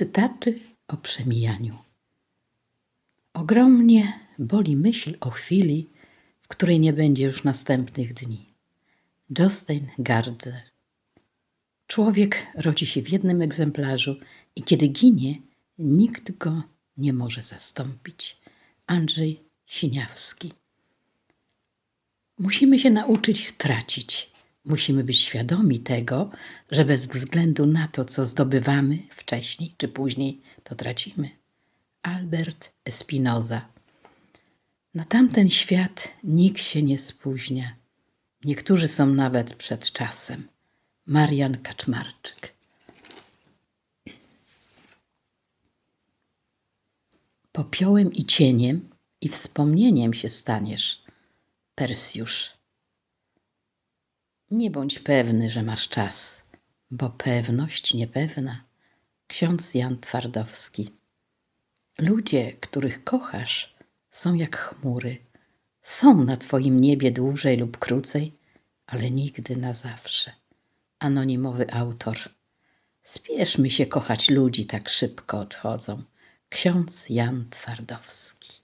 Cytaty o przemijaniu. Ogromnie boli myśl o chwili, w której nie będzie już następnych dni. Jostein Gardner. Człowiek rodzi się w jednym egzemplarzu i kiedy ginie, nikt go nie może zastąpić. Andrzej Siniawski. Musimy się nauczyć tracić. Musimy być świadomi tego, że bez względu na to, co zdobywamy wcześniej czy później, to tracimy. Albert Espinoza. Na tamten świat nikt się nie spóźnia. Niektórzy są nawet przed czasem. Marian Kaczmarczyk. Popiołem i cieniem i wspomnieniem się staniesz. Persjusz. Nie bądź pewny, że masz czas, bo pewność niepewna. Ksiądz Jan Twardowski. Ludzie, których kochasz, są jak chmury. Są na twoim niebie dłużej lub krócej, ale nigdy na zawsze. Anonimowy autor. Spieszmy się kochać ludzi, tak szybko odchodzą. Ksiądz Jan Twardowski.